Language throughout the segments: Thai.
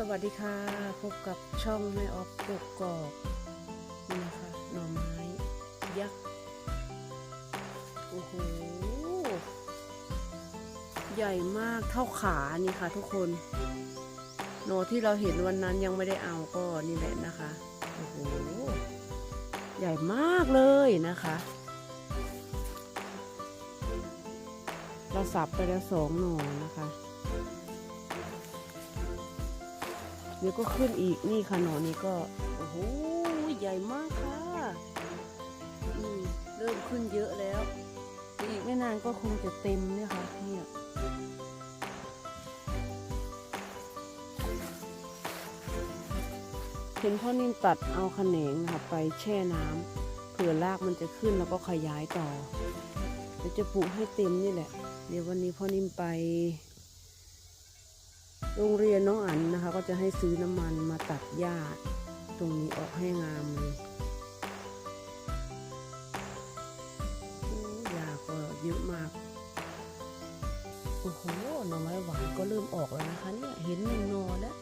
สวัสดีค่ะ พบกับช่องแม่ออฟกกกอกนี่นะคะหน่อไม้ยักษ์ โอ้โห ใหญ่มากเท่าขานี่ค่ะทุกคนหน่อที่เราเห็นวันนั้นยังไม่ได้เอาก็นี่แหละนะคะ โอ้โห ใหญ่มากเลยนะคะ เราสับไปแล้วสองหน่อนะคะ ดี๋ยวก็ขึ้นอีกนี่ค่ะหนอนนี้ก็โอ้โหใหญ่มากค่ะอืมเริ่มขึ้นเยอะแล้ว อีกไม่นานก็คงจะเต็มเนี่ยค่ะเนี่ยเห็นพ่อนิ่มตัดเอาขนงนะคะไปแช่น้ำเผื่อรากมันจะขึ้นแล้วก็ขยายต่อเดี๋ยวจะปลูกให้เต็มนี่แหละ เดี๋ยววันนี้พ่อนิ่มไป โรงเรียนน้องอันนะคะ ก็จะให้ซื้อน้ำมันมาตัดหญ้าตรงนี้ออกให้งามเลยโอ้หญ้าก็เยอะมาก โอ้โห หน่อไม้หวานก็เริ่มออกแล้วนะคะเนี่ย เห็นหนึ่งหนอแล้ว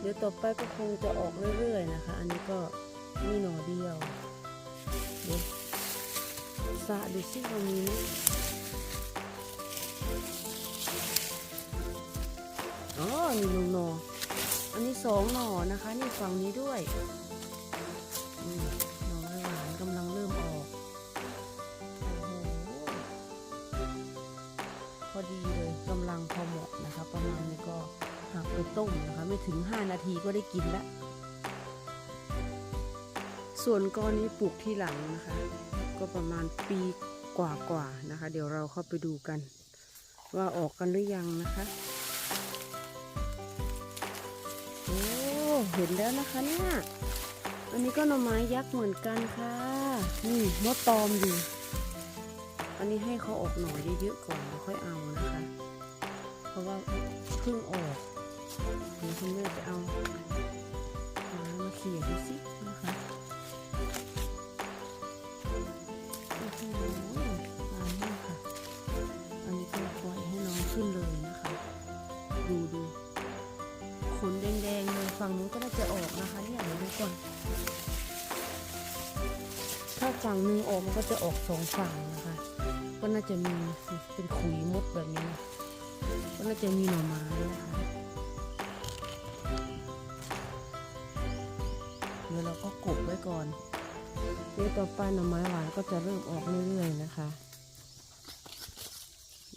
เดี๋ยวต่อไปก็คงจะออกเรื่อยๆนะคะ อันนี้ก็มีหน่อเดียว เดี๋ยวสะดูสิว่ามี อ๋อนี่หนึ่งหนออันนี้สองหนอนะคะ นี่ฝั่งนี้ด้วยหนอหวานกำลังเริ่มออกอพอดีเลยกำลังพอเหมาะนะคะ ประมาณนี้ก็หักไปต้มนะคะ ไม่ถึง 5 นาทีก็ได้กินแล้วส่วนก้อนนี้ปลูกที่หลังนะคะ ก็ประมาณปีกว่าๆนะคะ เดี๋ยวเราเข้าไปดูกัน ว่าออกกันหรือยังนะคะ เห็นแล้วนะคะเนี่ยอันนี้ก็หน่อไม้ยักษ์เหมือนกันค่ะนี่มดตอมอยู่ อันนี้ให้เขาออกหน่อเยอะๆก่อนแล้วค่อยเอานะคะ เพราะว่าเพิ่งออกเดี๋ยวคุณแม่จะเอาม้มาเขี่ยดูสินะคะอันนี้ก็ปล่อยให้น้องขึ้นเลยนะคะ ดูดูขนแดง ฝั่งนู้นก็น่าจะออกนะคะเนี่ยเดี๋ยวดูก่อนถ้าฝั่งหนึ่งออกมันก็จะออกสองฝั่งนะคะ ก็น่าจะมีเป็นขุยมดแบบนี้ก็น่าจะมีหน่อไม้นะคะเดี๋ยวเราก็กบไว้ก่อนเดี๋ยวต่อไปหน่อไม้หวานก็จะเริ่มออกเรื่อยๆนะคะ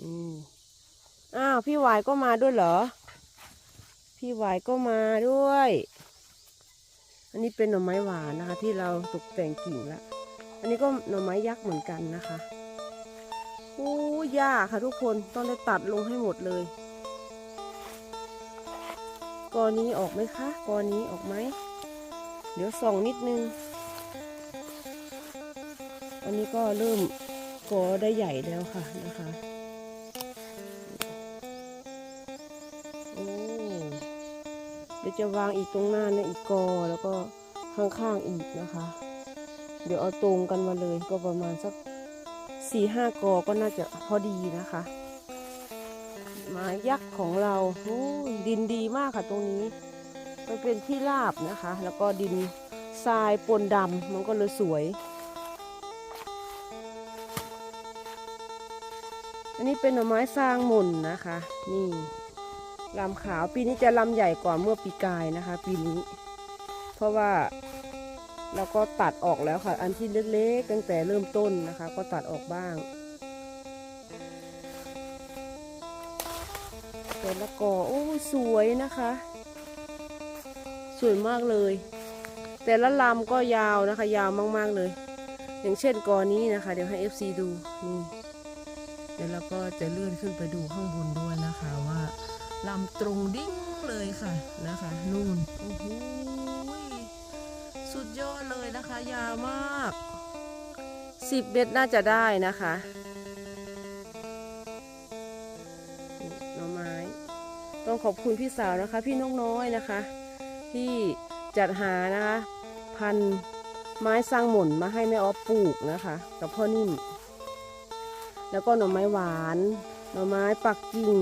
อืมอ้าวพี่หวายก็มาด้วยเหรอ พี่หวายก็มาด้วย อันนี้เป็นหน่อไม้หวานนะคะ ที่เราตกแต่งกิ่งแล้วอันนี้ก็หน่อไม้ยักษ์เหมือนกันนะคะโอ้ยากค่ะทุกคนต้องได้ตัดลงให้หมดเลยกอนี้ออกไหมคะกอนี้ออกไหม เดี๋ยวส่องนิดนึง อันนี้ก็เริ่มกอได้ใหญ่แล้วค่ะนะคะ จะวางอีกตรงหน้าเนี่ยอีกกอแล้วก็ข้างๆอีกนะคะ เดี๋ยวเอาตรงกันมาเลยก็ประมาณสักสี่ห้ากอก็น่าจะพอดีนะคะไม้ยักษ์ของเราดินดีมากค่ะตรงนี้มันเป็นที่ราบนะคะ แล้วก็ดินทรายปนดำมันก็เลยสวย อันนี้เป็นหน่อไม้สร้างหม่นนะคะ นี่ ลำขาวปีนี้จะลำใหญ่กว่าเมื่อปีกายนะคะ ปีนี้ เพราะว่าเราก็ตัดออกแล้วค่ะ อันที่เล็กๆตั้งแต่เริ่มต้นนะคะ ก็ตัดออกบ้าง แต่ละกอโอ้สวยนะคะ สวยมากเลย แต่ละลำก็ยาวนะคะ ยาวมากๆเลย อย่างเช่นกอนี้นะคะ เดี๋ยวให้ FC ดูนี่เดี๋ยวเราก็จะเลื่อนขึ้นไปดูข้างบนด้วยนะคะว่า ลำตรงดิ้งเลยค่ะนะคะนู่นโอ้โหสุดยอดเลยนะคะ ยาวมากสิบเมตรน่าจะได้นะคะหน่อไม้ ต้องขอบคุณพี่สาวนะคะ พี่นกน้อยนะคะ ที่จัดหานะคะ พันไม้สร้างหม่นมาให้แม่ออฟปลูกนะคะ กับพ่อนิ่ม แล้วก็หน่อไม้หวาน หน่อไม้ปักกิ่ง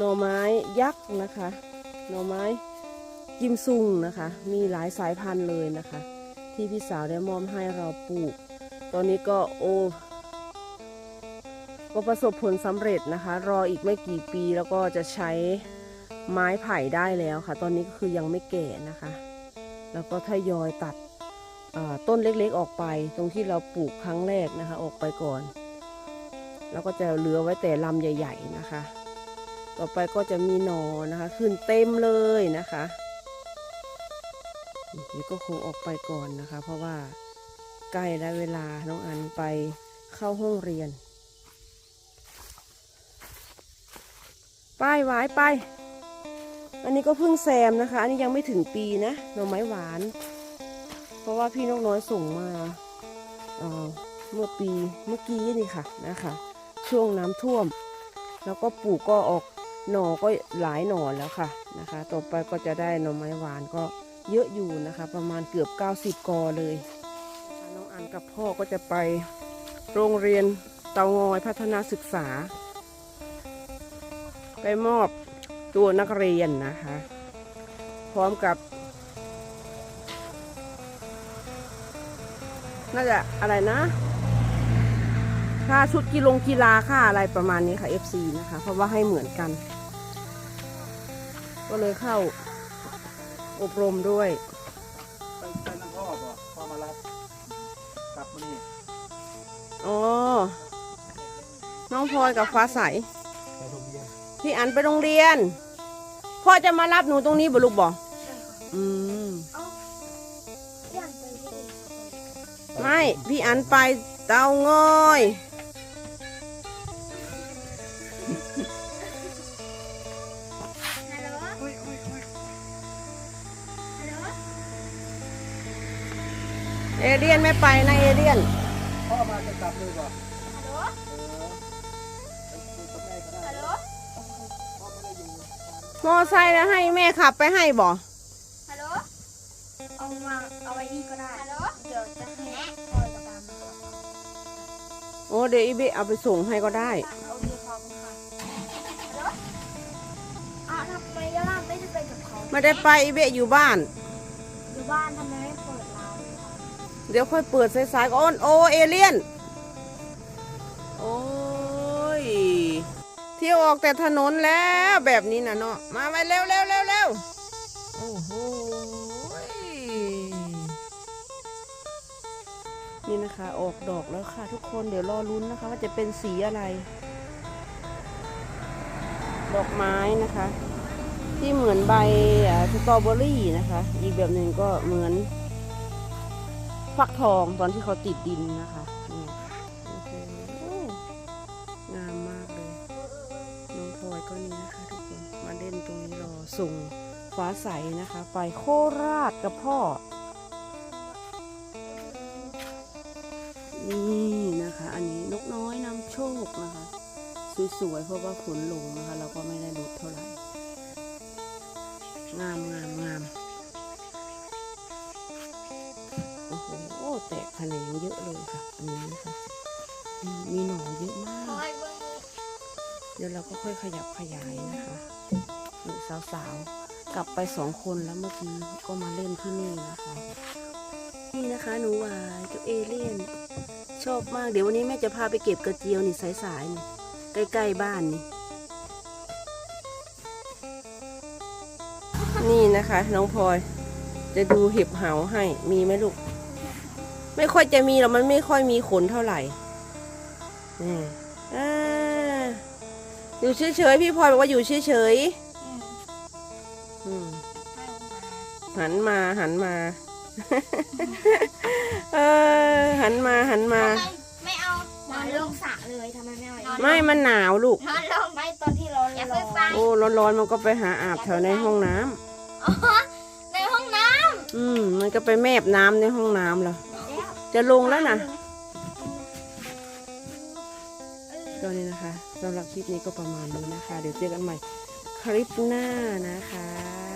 หน่อไม้ยักษ์นะคะ หน่อไม้กิมซุงนะคะ มีหลายสายพันธุ์เลยนะคะ ที่พี่สาวได้มอบให้เราปลูก ตอนนี้ก็โอ้ก็ประสบผลสำเร็จนะคะ รออีกไม่กี่ปีแล้วก็จะใช้ไม้ไผ่ได้แล้วค่ะ ตอนนี้ก็คือยังไม่แก่นะคะ แล้วก็ทยอยตัดต้นเล็กๆออกไป ตรงที่เราปลูกครั้งแรกนะคะ ออกไปก่อน แล้วก็จะเหลือไว้แต่ลำใหญ่ ๆนะคะ ต่อไปก็จะมีหนอนะคะ ขึ้นเต็มเลยนะคะนี่ก็คงออกไปก่อนนะคะ เพราะว่าใกล้แล้วเวลาน้องอันไปเข้าห้องเรียน ไปหวายไป อันนี้ก็เพิ่งแซมนะคะ อันนี้ยังไม่ถึงปีนะหน่อไม้หวาน เพราะว่าพี่นกน้อยส่งมาเอ่อเมื่อปีเมื่อกี้นี่ค่ะนะคะ ช่วงน้ำท่วม แล้วก็ปลูกก็ออก หน่อก็หลายหน่อแล้วค่ะนะคะ ต่อไปก็จะได้หน่อไม้หวานก็เยอะอยู่นะคะ ประมาณเกือบ 90 กอเลย น้องอันกับพ่อก็จะไปโรงเรียนเตางอยพัฒนาศึกษา ไปมอบตัวนักเรียนนะคะ พร้อมกับ น่าจะอะไรนะค่าชุดกีฬงกีฬาค่าอะไรประมาณนี้ค่ะ FC นะคะ เพราะว่าให้เหมือนกัน ก็เลยเข้าอบรมด้วย ไปไปนั่งพ่อบ่พ่อมารับกลับมานี่อ๋อ น้องพลอยกับฟ้าใส ไปโรงเรียนพี่อันไปโรงเรียน พ่อจะมารับหนูตรงนี้บ่ลูกบ่อืมย่างไปที่ไม่ พี่อันไปเตางอย เอเดียนไม่ไปนะเอเดียน พ่อมาจะกลับเลยบ่ฮัลโหลเออไปคุยกับแม่ก็ได้ฮัลโหลพ่อไม่ได้อยู่มอไซค์แล้วให้แม่ขับไปให้บ่ฮัลโหลเอามาเอาไว้นี่ก็ได้ฮัลโหลเดี๋ยวจะให้คอยกับตามมาก่อนโอ้เดี๋ยวอีเบะเอาไปส่งให้ก็ได้เอาดีขอบคุณค่ะฮัลโหลอ้าวทำไมย่าไม่ได้ไปกับเขาไม่ได้ไปอีเบะอยู่บ้าน อยู่บ้านทำไมไม่เปิดร้านเลยคะ เดี๋ยวค่อยเปิดสายๆก่อนโอเอเลียน โอ้ย เที่ยวออกแต่ถนนแล้วแบบนี้นะเนาะ มาไปเร็วเร็วเร็วเร็วโอ้โห นี่นะคะ ออกดอกแล้วค่ะทุกคน เดี๋ยวรอลุ้นนะคะ ว่าจะเป็นสีอะไร ดอกไม้นะคะ ที่เหมือนใบอ่าสตรอเบอรี่นะคะ อีกแบบหนึ่งก็เหมือน ฟักทองตอนที่เขาติดดินนะคะนี่งามมากเลย น้องพลอยก็นี่นะคะทุกคน มาเล่นตรงนี้รอส่งฟ้าใสนะคะ ไปโคราชกับพ่อ นี่นะคะ อันนี้นกน้อยนำโชคนะคะ สวยๆ เพราะว่าฝนลงนะคะ เราก็ไม่ได้ลดเท่าไหร่ งามงามงาม แตกแขนงเยอะเลยค่ะอันนี้นะคะมีหน่อเยอะมาก เดี๋ยวเราก็ค่อยขยับขยายนะคะสาวๆ กลับไปสองคนแล้วเมื่อกี้ก็มาเล่นที่นี่นะคะ นี่นะคะหนูวายกับเอเลี่ยน ชอบมาก เดี๋ยววันนี้แม่จะพาไปเก็บกระเจียวนี่สายๆนี่ใกล้ๆบ้านนี่นี่นะคะ น้องพลอย จะดูเห็บเหาให้มีไหมลูก ไม่ค่อยจะมีหรอกมันไม่ค่อยมีขนเท่าไหร่นี่อ่าอยู่เฉยๆพี่พลอยบอกว่าอยู่เฉยอืมๆอืมให้มันมาหันมาหันมา เออ หันมาหันมาทำไมไม่เอานอนลงสระเลยทำไมไม่เอาไม่มันหนาวลูก นอนลงไม่ตอนที่เราอย่าเพิ่งไปโอ้ร้อนๆมันก็ไปหาอาบแถวในห้องน้ำอ๋อในห้องน้อืมมันก็ไปแมบน้ำในห้องน้ำแล้วำแล้ว จะลงแล้วนะเออก็นี่นะคะสำหรับคลิปนี้ก็ประมาณนี้นะคะ เดี๋ยวเจอกันใหม่คลิปหน้านะคะ